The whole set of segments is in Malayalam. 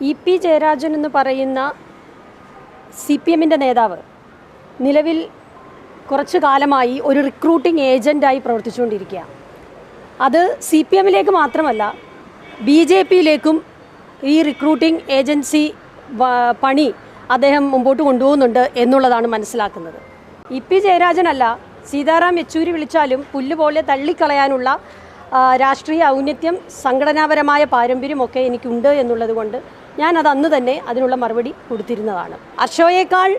ഇ പി ജയരാജൻ എന്ന് പറയുന്ന സി പി എമ്മിന്റെ നേതാവ് നിലവിൽ കുറച്ചു കാലമായി ഒരു റിക്രൂട്ടിംഗ് ഏജന്റായി പ്രവർത്തിച്ചുകൊണ്ടിരിക്കുക അത് സി പി എമ്മിലേക്ക് മാത്രമല്ല ബി ജെ പിയിലേക്കും ഈ റിക്രൂട്ടിംഗ് ഏജൻസി പണി അദ്ദേഹം മുമ്പോട്ട് കൊണ്ടുപോകുന്നുണ്ട് എന്നുള്ളതാണ് മനസ്സിലാക്കുന്നത്. ഇ പി ജയരാജനല്ല സീതാറാം യെച്ചൂരി വിളിച്ചാലും പുല്ല് പോലെ തള്ളിക്കളയാനുള്ള രാഷ്ട്രീയ ഔന്നത്യം സംഘടനാപരമായ പാരമ്പര്യമൊക്കെ എനിക്കുണ്ട് എന്നുള്ളത് കൊണ്ട് ഞാൻ അത് അന്ന് തന്നെ അതിനുള്ള മറുപടി കൊടുത്തിരുന്നതാണ്. അർഷോയേക്കാൾ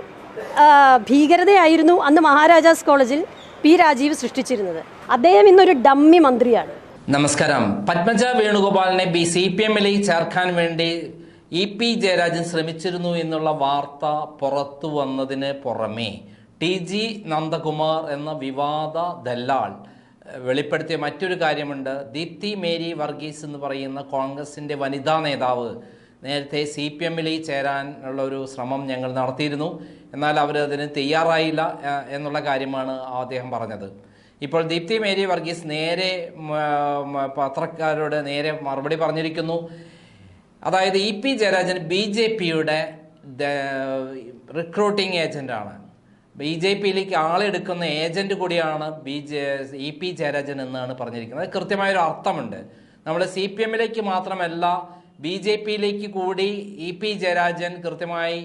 ഭീകരതയായിരുന്നു അന്ന് മഹാരാജാസ് കോളേജിൽ പി രാജീവ് സൃഷ്ടിച്ചിരുന്നത്. അദ്ദേഹം ഇന്നൊരു ഡമ്മി മന്ത്രിയാണ്. നമസ്കാരം. പത്മജ വേണുഗോപാലിനെ ബി സി പി എമ്മിലേക്ക് ചേർക്കാൻ വേണ്ടി ഇ പി ജയരാജൻ ശ്രമിച്ചിരുന്നു എന്നുള്ള വാർത്ത പുറത്തു വന്നതിന് പുറമെ ടി ജി നന്ദകുമാർ എന്ന വിവാദ ദല്ലാൾ വെളിപ്പെടുത്തിയ മറ്റൊരു കാര്യമുണ്ട്. ദീപ്തി മേരി വർഗീസ് എന്ന് പറയുന്ന കോൺഗ്രസിന്റെ വനിതാ നേതാവ് നേരത്തെ സി പി എമ്മിൽ ചേരാനുള്ള ഒരു ശ്രമം ഞങ്ങൾ നടത്തിയിരുന്നു. എന്നാൽ അവരതിന് തയ്യാറായില്ല എന്നുള്ള കാര്യമാണ് അദ്ദേഹം പറഞ്ഞത്. ഇപ്പോൾ ദീപ്തി മേരി വർഗീസ് നേരെ പത്രക്കാരോട് നേരെ മറുപടി പറഞ്ഞിരിക്കുന്നു. അതായത് E P Jayarajan B J പിയുടെ റിക്രൂട്ടിംഗ് ഏജന്റാണ്. ബി ജെ പിയിലേക്ക് ആളെടുക്കുന്ന ഏജന്റ് കൂടിയാണ് B J E P Jayarajan എന്നാണ് പറഞ്ഞിരിക്കുന്നത്. കൃത്യമായൊരു അർത്ഥമുണ്ട് നമ്മൾ സി പി എമ്മിലേക്ക് മാത്രമല്ല ബി ജെ പിയിലേക്ക് കൂടി ഇ പി ജയരാജൻ കൃത്യമായി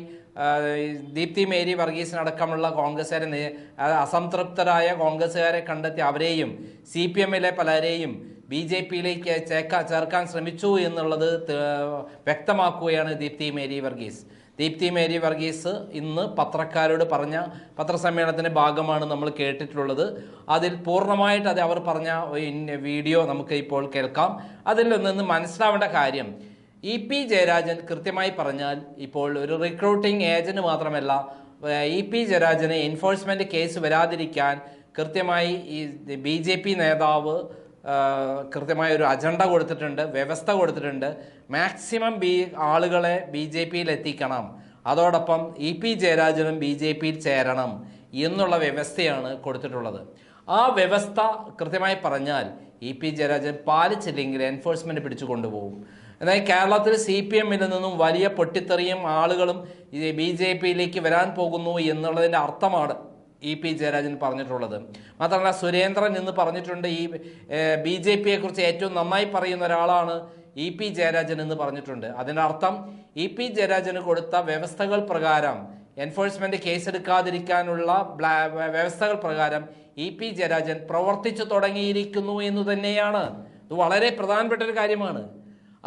ദീപ്തി മേരി വർഗീസിനടക്കമുള്ള കോൺഗ്രസ്സുകാരെ അസംതൃപ്തരായ കോൺഗ്രസ്സുകാരെ കണ്ടെത്തി അവരെയും സി പി എമ്മിലെ പലരെയും ബി ജെ പിയിലേക്ക് ചേക്ക ചേർക്കാൻ ശ്രമിച്ചു എന്നുള്ളത് വ്യക്തമാക്കുകയാണ് ദീപ്തി മേരി വർഗീസ്. ദീപ്തി മേരി വർഗീസ് ഇന്ന് പത്രക്കാരോട് പറഞ്ഞ പത്രസമ്മേളനത്തിന്റെ ഭാഗമാണ് നമ്മൾ കേട്ടിട്ടുള്ളത്. അതിൽ പൂർണമായിട്ട് അത് അവർ പറഞ്ഞ വീഡിയോ നമുക്ക് ഇപ്പോൾ കേൾക്കാം. അതിൽ നിന്ന് മനസ്സിലാവേണ്ട കാര്യം ഇ പി ജയരാജൻ കൃത്യമായി പറഞ്ഞാൽ ഇപ്പോൾ ഒരു റിക്രൂട്ടിംഗ് ഏജന്റ് മാത്രമല്ല ഇ പി ജയരാജന് എൻഫോഴ്സ്മെന്റ് കേസ് വരാതിരിക്കാൻ കൃത്യമായി ഈ ബി ജെ പി നേതാവ് കൃത്യമായ ഒരു അജണ്ട കൊടുത്തിട്ടുണ്ട് വ്യവസ്ഥ കൊടുത്തിട്ടുണ്ട്. മാക്സിമം ബി ആളുകളെ ബി ജെ പിയിൽ എത്തിക്കണം. അതോടൊപ്പം ഇ പി ജയരാജനും ബി ജെ പിയിൽ ചേരണം എന്നുള്ള വ്യവസ്ഥയാണ് കൊടുത്തിട്ടുള്ളത്. ആ വ്യവസ്ഥ കൃത്യമായി പറഞ്ഞാൽ ഇ പി ജയരാജൻ പാലിച്ചില്ലെങ്കിൽ എൻഫോഴ്സ്മെന്റ് പിടിച്ചു കൊണ്ടുപോകും. എന്നാൽ കേരളത്തിൽ സി പി എമ്മിൽ നിന്നും വലിയ പൊട്ടിത്തെറിയും ആളുകളും ബി ജെ പിയിലേക്ക് വരാൻ പോകുന്നു എന്നുള്ളതിന്റെ അർത്ഥമാണ് ഇ പി ജയരാജൻ പറഞ്ഞിട്ടുള്ളത്. മാത്രമല്ല സുരേന്ദ്രൻ ഇന്ന് പറഞ്ഞിട്ടുണ്ട് ഈ ബി ജെ പിയെക്കുറിച്ച് ഏറ്റവും നന്നായി പറയുന്ന ഒരാളാണ് ഇ പി ജയരാജൻ എന്ന് പറഞ്ഞിട്ടുണ്ട്. അതിന്റെ അർത്ഥം ഇ പി ജയരാജന് കൊടുത്ത വ്യവസ്ഥകൾ പ്രകാരം എൻഫോഴ്സ്മെന്റ് കേസെടുക്കാതിരിക്കാനുള്ള വ്യവസ്ഥകൾ പ്രകാരം ഇ പി ജയരാജൻ പ്രവർത്തിച്ചു തുടങ്ങിയിരിക്കുന്നു എന്ന് തന്നെയാണ്. ഇത് വളരെ പ്രധാനപ്പെട്ട ഒരു കാര്യമാണ്.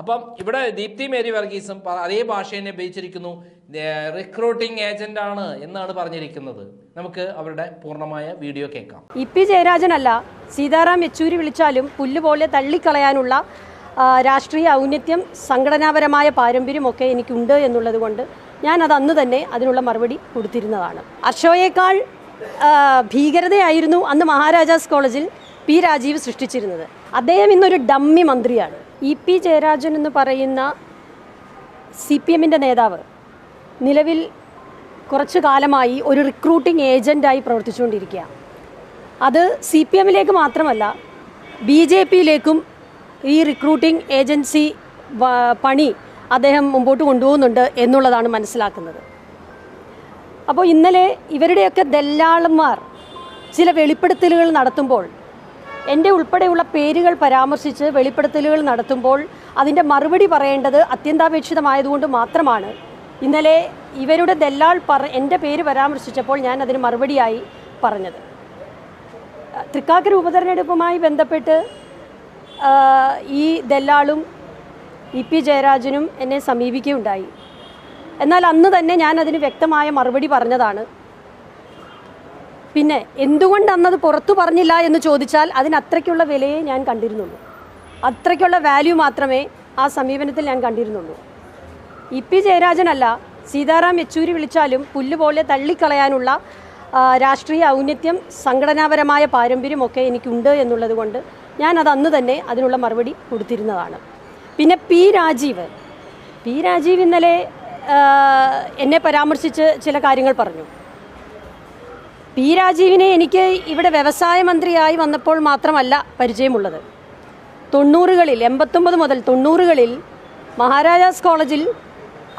അപ്പം ഇവിടെ ദീപ്തി മേരി വർഗീസും അതേ ഭാഷ തന്നെ ഉപയോഗിച്ചിരിക്കുന്നു റിക്രൂട്ടിംഗ് ഏജന്റ് ആണ് എന്നാണ് പറഞ്ഞിരിക്കുന്നത്. നമുക്ക് അവരുടെ പൂർണമായ വീഡിയോ കേൾക്കാം. ഇ പി ജയരാജനല്ല സീതാറാം യെച്ചൂരി വിളിച്ചാലും പുല്ലുപോലെ തള്ളിക്കളയാനുള്ള രാഷ്ട്രീയ ഔന്നത്യം സംഘടനാപരമായ പാരമ്പര്യമൊക്കെ എനിക്കുണ്ട് എന്നുള്ളത് കൊണ്ട് ഞാൻ അത് അന്ന് തന്നെ അതിനുള്ള മറുപടി കൊടുത്തിരുന്നതാണ്. അർഷോയേക്കാൾ ഭീകരതയായിരുന്നു അന്ന് മഹാരാജാസ് കോളേജിൽ പി രാജീവ് സൃഷ്ടിച്ചിരുന്നത്. അദ്ദേഹം ഇന്നൊരു ഡമ്മി മന്ത്രിയാണ്. ഇ പി ജയരാജൻ എന്ന് പറയുന്ന സി പി എമ്മിന്റെ നേതാവ് നിലവിൽ കുറച്ചു കാലമായി ഒരു റിക്രൂട്ടിംഗ് ഏജന്റായി പ്രവർത്തിച്ചുകൊണ്ടിരിക്കുക അത് സി പി എമ്മിലേക്ക് മാത്രമല്ല ബി ജെ പിയിലേക്കും ഈ റിക്രൂട്ടിംഗ് ഏജൻസി പണി അദ്ദേഹം മുമ്പോട്ട് കൊണ്ടുപോകുന്നുണ്ട് എന്നുള്ളതാണ് മനസ്സിലാക്കുന്നത്. അപ്പോൾ ഇന്നലെ ഇവരുടെയൊക്കെ ദല്ലാളന്മാർ ചില വെളിപ്പെടുത്തലുകൾ നടത്തുമ്പോൾ എന്റെ ഉൾപ്പെടെയുള്ള പേരുകൾ പരാമർശിച്ച് വെളിപ്പെടുത്തലുകൾ നടത്തുമ്പോൾ അതിന്റെ മറുപടി പറയേണ്ടത് അത്യന്താപേക്ഷിതമായതുകൊണ്ട് മാത്രമാണ്. ഇന്നലെ ഇവരുടെ ദല്ലാൾ പറ എന്റെ പേര് പരാമർശിച്ചപ്പോൾ ഞാൻ അതിന് മറുപടിയായി പറഞ്ഞത്. തൃക്കാക്കര ഉപതെരഞ്ഞെടുപ്പുമായി ബന്ധപ്പെട്ട് ഈ ദല്ലാളും ഇ പി ജയരാജനും എന്നെ സമീപിക്കുകയുണ്ടായി. എന്നാൽ അന്ന് തന്നെ ഞാൻ അതിന് വ്യക്തമായ മറുപടി പറഞ്ഞതാണ്. പിന്നെ എന്തുകൊണ്ട് അന്നത് പുറത്തു പറഞ്ഞില്ല എന്ന് ചോദിച്ചാൽ അതിന് അത്രയ്ക്കുള്ള വിലയെ ഞാൻ കണ്ടിരുന്നുള്ളൂ. അത്രയ്ക്കുള്ള വാല്യൂ മാത്രമേ ആ സമീപനത്തിൽ ഞാൻ കണ്ടിരുന്നുള്ളൂ. ഇ പി ജയരാജനല്ല സീതാറാം യെച്ചൂരി വിളിച്ചാലും പുല്ല് പോലെ തള്ളിക്കളയാനുള്ള രാഷ്ട്രീയ ഔന്നത്യം സംഘടനാപരമായ പാരമ്പര്യമൊക്കെ എനിക്കുണ്ട് എന്നുള്ളത് കൊണ്ട് ഞാൻ അത് അന്ന് തന്നെ അതിനുള്ള മറുപടി കൊടുത്തിരുന്നതാണ്. പിന്നെ പി രാജീവ്. പി രാജീവ് ഇന്നലെ എന്നെ പരാമർശിച്ച് ചില കാര്യങ്ങൾ പറഞ്ഞു. പി രാജീവിനെ എനിക്ക് ഇവിടെ വ്യവസായ മന്ത്രിയായി വന്നപ്പോൾ മാത്രമല്ല പരിചയമുള്ളത്. തൊണ്ണൂറുകളിൽ എൺപത്തൊമ്പത് മുതൽ തൊണ്ണൂറുകളിൽ മഹാരാജാസ് കോളേജിൽ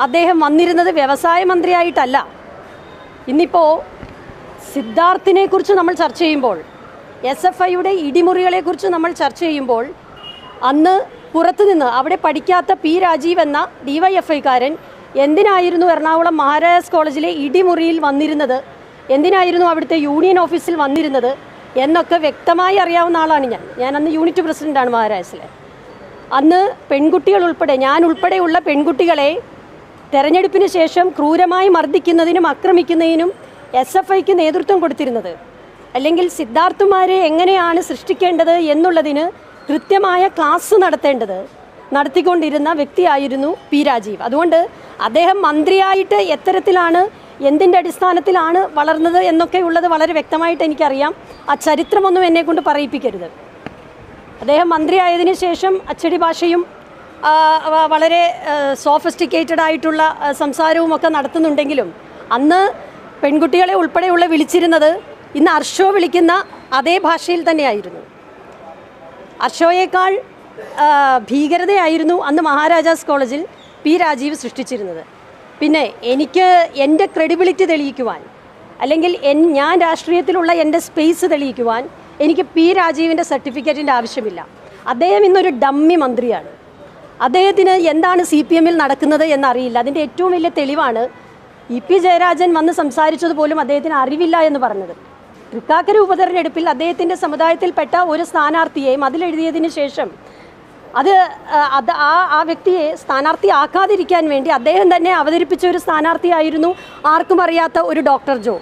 അദ്ദേഹം വന്നിരുന്നത് വ്യവസായ മന്ത്രിയായിട്ടല്ല. ഇന്നിപ്പോൾ സിദ്ധാർത്ഥിനെക്കുറിച്ച് നമ്മൾ ചർച്ച ചെയ്യുമ്പോൾ എസ് എഫ് ഐയുടെ ഇടിമുറികളെക്കുറിച്ച് നമ്മൾ ചർച്ച ചെയ്യുമ്പോൾ അന്ന് പുറത്തുനിന്ന് അവിടെ പഠിക്കാത്ത പി രാജീവ് എന്ന ഡിവൈഎഫ്ഐക്കാരൻ എന്തിനായിരുന്നു എറണാകുളം മഹാരാജാസ് കോളേജിലെ ഇടിമുറിയിൽ വന്നിരുന്നത്? എന്തിനായിരുന്നു അവിടുത്തെ യൂണിയൻ ഓഫീസിൽ വന്നിരുന്നത് എന്നൊക്കെ വ്യക്തമായി അറിയാവുന്ന ആളാണ് ഞാൻ. ഞാൻ അന്ന് യൂണിറ്റ് പ്രസിഡന്റാണ് മഹാരാഷ്ട്രയിലെ അന്ന് പെൺകുട്ടികൾ ഉൾപ്പെടെ ഞാൻ ഉൾപ്പെടെയുള്ള പെൺകുട്ടികളെ തെരഞ്ഞെടുപ്പിന് ശേഷം ക്രൂരമായി മർദ്ദിക്കുന്നതിനും ആക്രമിക്കുന്നതിനും എസ് എഫ് ഐക്ക് നേതൃത്വം കൊടുത്തിരുന്നത്. അല്ലെങ്കിൽ സിദ്ധാർത്ഥുമാരെ എങ്ങനെയാണ് സൃഷ്ടിക്കേണ്ടത് എന്നുള്ളതിന് കൃത്യമായ ക്ലാസ് നടത്തേണ്ടത് നടത്തിക്കൊണ്ടിരുന്ന വ്യക്തിയായിരുന്നു പി രാജീവ്. അതുകൊണ്ട് അദ്ദേഹം മന്ത്രിയായിട്ട് എത്തരത്തിലാണ് എന്തിന്റെ അടിസ്ഥാനത്തിലാണ് വളർന്നത് എന്നൊക്കെ ഉള്ളത് വളരെ വ്യക്തമായിട്ട് എനിക്കറിയാം. ആ ചരിത്രമൊന്നും എന്നെ കൊണ്ട് പറയിപ്പിക്കരുത്. അദ്ദേഹം മന്ത്രിയായതിനു ശേഷം അച്ചടി ഭാഷയും വളരെ സോഫിസ്റ്റിക്കേറ്റഡ് ആയിട്ടുള്ള സംസാരവും ഒക്കെ നടത്തുന്നുണ്ടെങ്കിലും അന്ന് പെൺകുട്ടികളെ ഉൾപ്പെടെയുള്ള വിളിച്ചിരുന്നത് ഇന്ന് അർഷോ വിളിക്കുന്ന അതേ ഭാഷയിൽ തന്നെയായിരുന്നു. അർഷോയേക്കാൾ ഭീകരതയായിരുന്നു അന്ന് മഹാരാജാസ് കോളേജിൽ പി രാജീവ് സൃഷ്ടിച്ചിരുന്നത്. പിന്നെ എനിക്ക് എന്റെ ക്രെഡിബിലിറ്റി തെളിയിക്കുവാൻ അല്ലെങ്കിൽ ഞാൻ രാഷ്ട്രീയത്തിലുള്ള എന്റെ സ്പേസ് തെളിയിക്കുവാൻ എനിക്ക് പി രാജീവിന്റെ സർട്ടിഫിക്കറ്റിന്റെ ആവശ്യമില്ല. അദ്ദേഹം ഇന്നൊരു ഡമ്മി മന്ത്രിയാണ്. അദ്ദേഹത്തിന് എന്താണ് സി പി എമ്മിൽ നടക്കുന്നത് എന്നറിയില്ല. അതിന്റെ ഏറ്റവും വലിയ തെളിവാണ് ഇ പി ജയരാജൻ വന്ന് സംസാരിച്ചത് പോലും അദ്ദേഹത്തിന് അറിവില്ല എന്ന് പറഞ്ഞത്. തൃക്കാക്കര ഉപതെരഞ്ഞെടുപ്പിൽ അദ്ദേഹത്തിന്റെ സമുദായത്തിൽപ്പെട്ട ഒരു സ്ഥാനാർത്ഥിയെയും അതിലെഴുതിയതിന് ശേഷം അത് അത് ആ ആ വ്യക്തിയെ സ്ഥാനാർത്ഥിയാക്കാതിരിക്കാൻ വേണ്ടി അദ്ദേഹം തന്നെ അവതരിപ്പിച്ച ഒരു സ്ഥാനാർത്ഥിയായിരുന്നു ആർക്കും അറിയാത്ത ഒരു ഡോക്ടർ ജോ.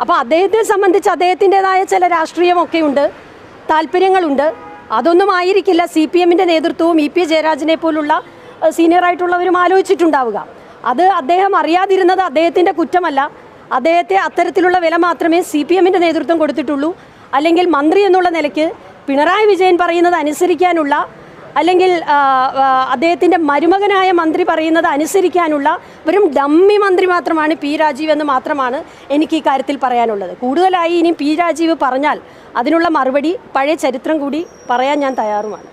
അപ്പോൾ അദ്ദേഹത്തെ സംബന്ധിച്ച് അദ്ദേഹത്തിന്റെതായ ചില രാഷ്ട്രീയമൊക്കെ ഉണ്ട് താല്പര്യങ്ങളുണ്ട്. അതൊന്നും ആയിരിക്കില്ല. സി പി എമ്മിന്റെ നേതൃത്വവും ഇ പി ജയരാജനെ പോലുള്ള സീനിയറായിട്ടുള്ളവരും ആലോചിച്ചിട്ടുണ്ടാവുക. അത് അദ്ദേഹം അറിയാതിരുന്നത് അദ്ദേഹത്തിന്റെ കുറ്റമല്ല. അദ്ദേഹത്തെ അത്തരത്തിലുള്ള വില മാത്രമേ സി പി എമ്മിന്റെ നേതൃത്വം കൊടുത്തിട്ടുള്ളൂ. അല്ലെങ്കിൽ മന്ത്രി എന്നുള്ള നിലയ്ക്ക് പിണറായി വിജയൻ പറയുന്നത് അനുസരിക്കാനുള്ള അല്ലെങ്കിൽ അദ്ദേഹത്തിന്റെ മരുമകനായ മന്ത്രി പറയുന്നത് അനുസരിക്കാനുള്ള വെറും ഡമ്മി മന്ത്രി മാത്രമാണ് പി രാജീവ് എന്ന് മാത്രമാണ് എനിക്ക് ഈ കാര്യത്തിൽ പറയാനുള്ളത്. കൂടുതലായി ഇനി പി രാജീവ് പറഞ്ഞാൽ അതിനുള്ള മറുപടി പഴയ ചരിത്രം കൂടി പറയാൻ ഞാൻ തയ്യാറുമാണ്.